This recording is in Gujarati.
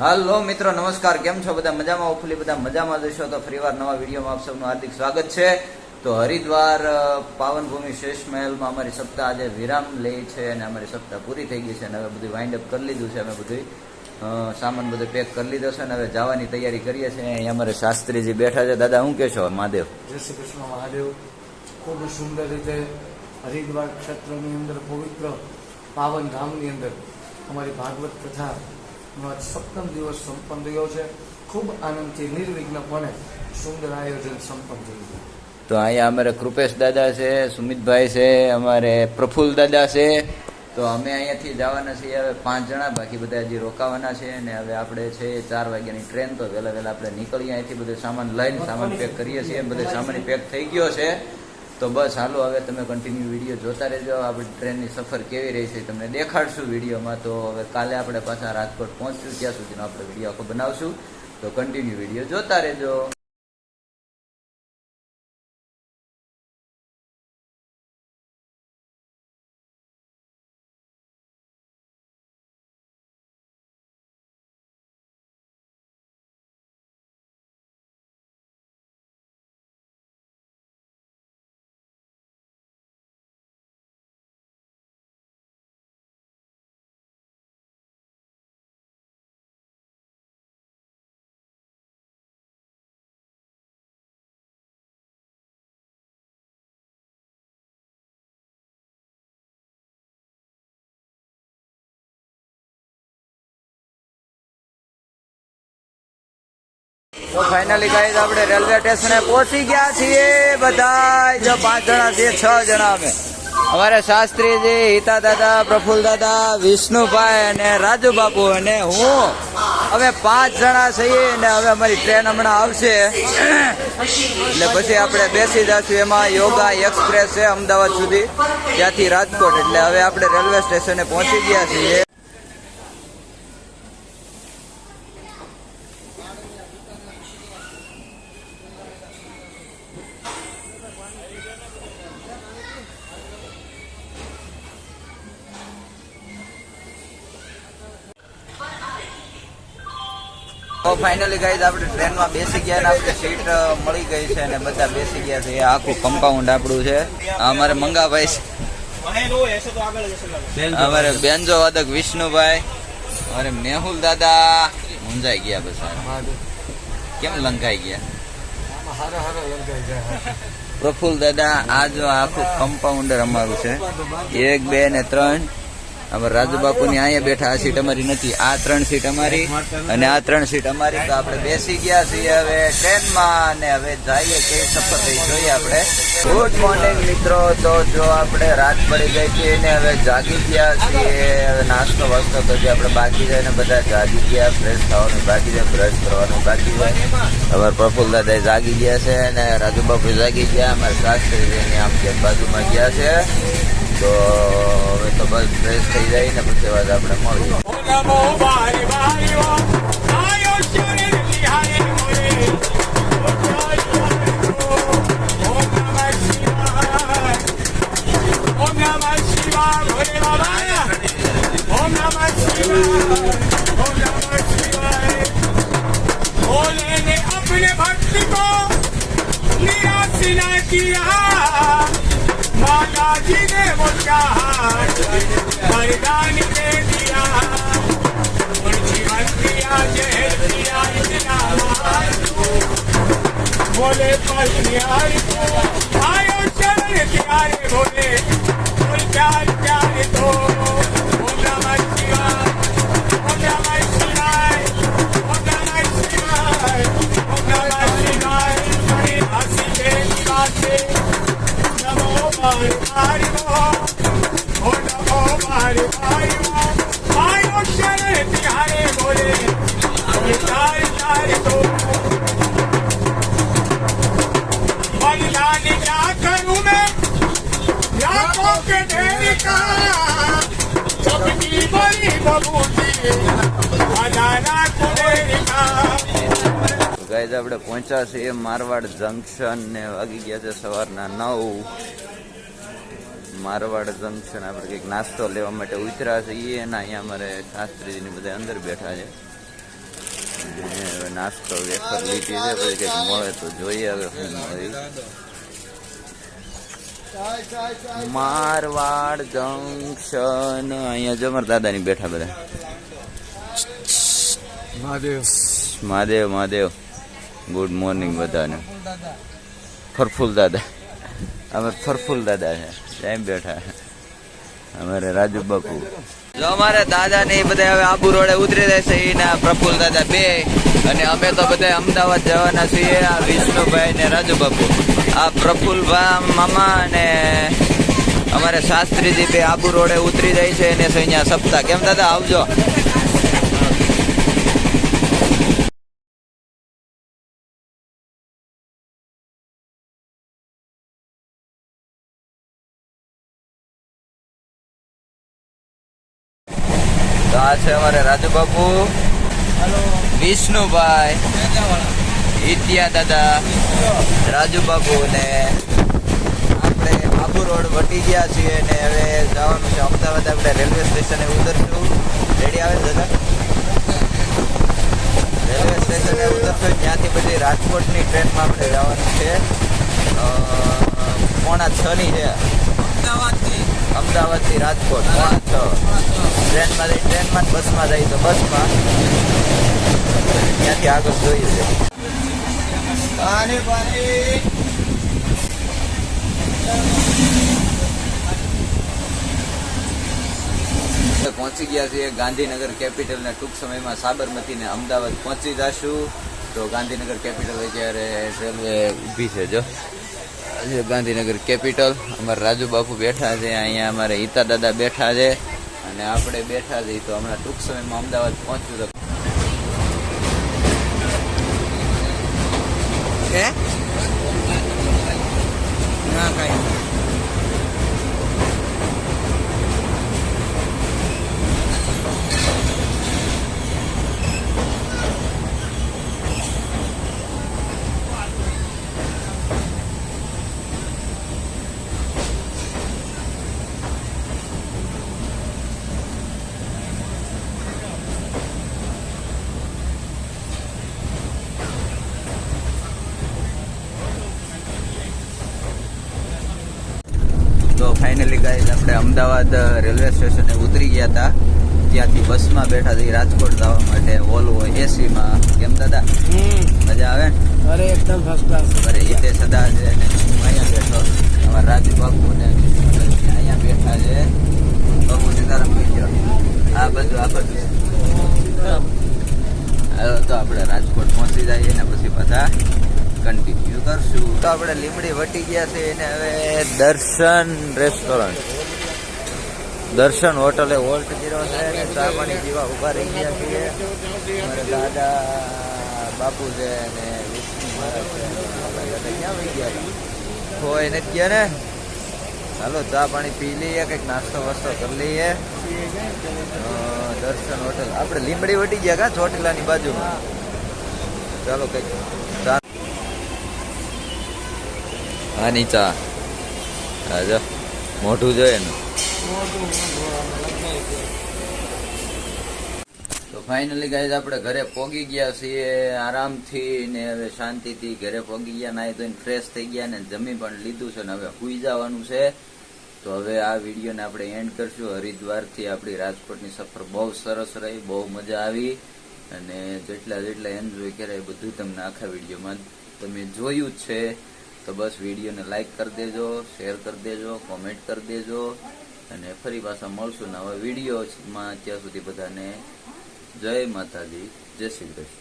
હાલો મિત્રો, નમસ્કાર. કેમ છો બધા? મજામાં હોપફુલી બધા મજામાં જશો તો ફરીવાર નવા વિડીયોમાં આપ સૌનું હાર્દિક સ્વાગત છે. તો હરિદ્વાર પાવનભૂમિ શેષ મહેલમાં અમારી સપ્તાહ આજે વિરામ લે છે અને અમારી સપ્તાહ પૂરી થઈ ગઈ છે અને હવે બધું વાઇન્ડ અપ કરી લીધું છે. અમે બધું સામાન બધું પેક કરી લીધો છે અને હવે જવાની તૈયારી કરીએ છીએ. અહીંયા અમારે શાસ્ત્રીજી બેઠા છે. દાદા, શું કહેશો? મહાદેવ. જય શ્રી કૃષ્ણ મહાદેવ. ખૂબ સુંદર રીતે હરિદ્વાર ક્ષેત્રની અંદર પવિત્ર પાવન ધામની અંદર અમારી ભાગવત કથાનો આજ સપ્તમ દિવસ સંપન્ન થયો છે. ખૂબ આનંદથી નિર્વિઘ્નપણે સુંદર આયોજન સંપન્ન થયું છે. તો અહીંયા અમારે કૃપેશ દાદા છે સુમિતભાઈ છે અમારે પ્રફુલ્લ દાદા છે. તો અમે અહીંયાથી જવાના છીએ હવે પાંચ જણા બાકી બધા હજી રોકાવાના છે અને હવે આપણે છે ચાર વાગ્યાની ટ્રેન તો વહેલા વહેલા આપણે નીકળીએ અહીંથી બધું સામાન લઈને સામાન પેક કરીએ છીએ બધો સામાન પેક થઈ ગયો છે. તો બસ, હાલો, હવે તમે કન્ટિન્યુ વીડિયો જોતા રહેજો. આપણી ટ્રેનની સફર કેવી રહી છે તમને દેખાડશું વિડીયોમાં. તો હવે કાલે આપણે પાછા રાજકોટ પહોંચશું, ત્યાં સુધીનો આપણે વીડિયો આખો બનાવશું. તો કન્ટિન્યુ વીડિયો જોતા રહેજો. તો ફાઇનલી ગાઈઝ આપણે રેલવે સ્ટેશને પહોંચી ગયા છીએ બધા જો પાંચ જણા છીએ, છ જણા અમે. અમારે શાસ્ત્રીજી હિતા દાદા પ્રફુલ્લ દાદા વિષ્ણુભાઈ અને રાજુ બાપુ અને હું. અમે પાંચ જણા છીએ અને હવે અમારી ટ્રેન હમણાં આવશે. એટલે પછી આપણે બેસી જશું. એમાં યોગા એક્સપ્રેસ છે અમદાવાદ સુધી. ત્યાંથી રાજકોટ. એટલે હવે આપણે રેલવે સ્ટેશને પહોંચી ગયા છીએ. તો ફાઇનલી ગાઈઝ આપણે ટ્રેનમાં બેસી ગયા ને આપણે સીટ મળી ગઈ છે અને બધા બેસી ગયા છે. એ આખું કમ્પાઉન્ડ આપણું છે. અમારે મંગાભાઈ છે. અમારે બેન્જો વાદક વિષ્ણુભાઈ, અમારે મેહુલ દાદા. મુંજાઈ ગયા બધા. કેમ લંકાઈ ગયા? પ્રફુલ્લ દાદા, આ જો આખું કમ્પાઉન્ડર અમારું છે. એક, બે ને ત્રણ. અમારે રાજુ બાપુની અહીંયા બેઠા આ સીટ અમારી નથી. આ ત્રણ સીટ અમારી અને આ ત્રણ સીટ અમારી. તો આપણે બેસી ગયા છીએ હવે ટ્રેનમાં અને હવે જઈએ કે સફર થઈ જોઈએ આપણે. ગુડ મોર્નિંગ મિત્રો. તો જો આપણે રાત પડી ગઈ છે ને હવે જાગી ગયા છીએ. હવે નાસ્તો વાસ્તો પછી આપણે બાકી જાય ને બધા જાગી ગયા. ફ્રેશ થવાનું બાકી જાય બ્રશ કરવાનું બાકી જાય. હવે પ્રફુલ દાદા જાગી ગયા છે અને રાજુ બાપુ જાગી ગયા. અમારે શાસ્ત્રી આમ કે બાજુમાં ગયા છે. તો હવે તો બસ ફ્રેશ થઈ જાય ને પછી વાત આપણે મળીએ નમો વારે વારે ઓ આયો माता जी ने वो चाहा वरदान दे दिया और जीवन दिया जहर दिया इतना महान बोले पर न्याय को आयो चरण प्यारे बोले बोल प्यार प्यारे तो ओम नमः शिवाय ओम ગાઈઝ આપણે પહોંચ્યા છીએ મારવાડ જંકશન ને વાગી ગયા છે સવારના નવ. મારવાડ જંકશન આપણે કંઈક નાસ્તો લેવા માટે ઉતર્યા છીએ અને અહીંયા અમારે શાસ્ત્રીજીની બધા અંદર બેઠા છે. નાસ્તો વેફર લીધી છે પછી કંઈક મળે તો જોઈએ હવે શું મળી. મારવાડ જંકશન અહીંયા જમર દાદાની બેઠા બધા. મહાદેવ. મહાદેવ મહાદેવ. ગુડ મોર્નિંગ બધાને. ફરફુલ દાદા. અમે ફરફુલ દાદા છે. એમ બેઠા અમારે રાજુ બાપુ. જો અમારે દાદા ને એ બધા હવે આબુ રોડે ઉતરી રહેશે એના પ્રફુલ દાદા બે. અને અમે તો બધા અમદાવાદ જવાના છીએ, આ વિષ્ણુભાઈ ને રાજુ બાપુ. આ પ્રફુલ મામા અને અમારે શાસ્ત્રીજી બે આબુ રોડે ઉતરી જાય છે અને અહીંયા સપ્તાહ. કેમ દાદા, આવજો. તો આ છે અમારે રાજુ બાપુ વિષ્ણુભાઈ ઇતિયા દાદા રાજુ બાપુ ને આપણે આબુ રોડ વટી ગયા છીએ ને હવે જવાનું છે અમદાવાદ. આપણે રેલવે સ્ટેશને ઉતરશું. રેડી આવે દાદા? રેલવે સ્ટેશને ઉતરશું. ત્યાંથી પછી રાજકોટની ટ્રેનમાં આપણે જવાનું છે. પોણા છ ની છે. અમદાવાદથી રાજકોટ. પોણા છ. ટ્રેનમાં જઈ ટ્રેનમાં બસ બસમાં જઈ તો બસમાં. ત્યાંથી આગળ જોઈએ છે. પહોંચી ગયા છીએ ગાંધીનગર કેપિટલ ને ટૂંક સમયમાં સાબરમતી ને અમદાવાદ પહોંચી જશું. તો ગાંધીનગર કેપિટલ અત્યારે રેલવે ઊભી છે જો. છે ગાંધીનગર કેપિટલ. અમારા રાજુ બાપુ બેઠા છે, અહીંયા અમારે હિતા દાદા બેઠા છે, અને આપણે બેઠા છીએ તો હમણાં ટૂંક સમયમાં અમદાવાદ પહોંચ્યું તો ના કઈ. તો ફાઇનલી ગાઈઝ આપણે અમદાવાદ રેલવે સ્ટેશને ઉતરી ગયા હતા. ત્યાંથી બસમાં બેઠા હતી. રાજકોટ જવા માટે વોલ્વો એસીમાં કેમ દાદા? મજા આવે ને? અરે એકદમ ફર્સ્ટ ક્લાસ અરે હિતે સદા છે ને હું અહીંયા બેઠો. અમારા રાજુ બાપુ ને અહીંયા બેઠા છે. બાપુ સીતારામ આ બધું આ બધું તો આપણે રાજકોટ પહોંચી જઈએ ને પછી પાછા કન્ટિન્યુ કરશું. તો આપણે લીમડી વટી ગયા છે એને હવે દર્શન રેસ્ટોરન્ટ. દર્શન હોટલે હોલ્ટ કર્યો છે અને ચા પાણી પીવા ઊભા રહી ગયા છીએ. મારા દાદા, બાપુ છે અને વિષ્ણુ મહારાજ છે ક્યાં વહી ગયા હોય નથી ગયા ને? હાલો, ચા પાણી પી લઈએ, કંઈક નાસ્તો વાસ્તો કરી લઈએ. દર્શન હોટલ. આપણે લીમડી વટી ગયા કા ચોટીલાની બાજુમાં? ચાલો કંઈક ચા આની ચા. હા જો મોઢું જોઈએ ને. તો ફાઇનલી ગાઈઝ આપણે ઘરે પોગી ગયા છીએ, આરામથી ને હવે શાંતિથી ઘરે પોગી ગયા નાઈ ધોઈને ફ્રેશ થઈ ગયા ને જમી પણ લીધું છે ને હવે હુઈ જવાનું છે. તો હવે આ વિડીયોને આપણે એન્ડ કરશું. હરિદ્વારથી આપણી રાજકોટની સફર બહુ સરસ રહી, બહુ મજા આવી. અને જેટલા જેટલા એન્જોય કર્યા એ બધું તમને આખા વિડીયોમાં તમે જોયું જ છે. તો બસ વિડીયોને લાઇક કરી દેજો શેર કરી દેજો કોમેન્ટ કરી દેજો અને ફરી પાછા મળશું નવા વિડીયોમાં. ત્યાં સુધી બધાને જય માતાજી, જય શ્રી કૃષ્ણ.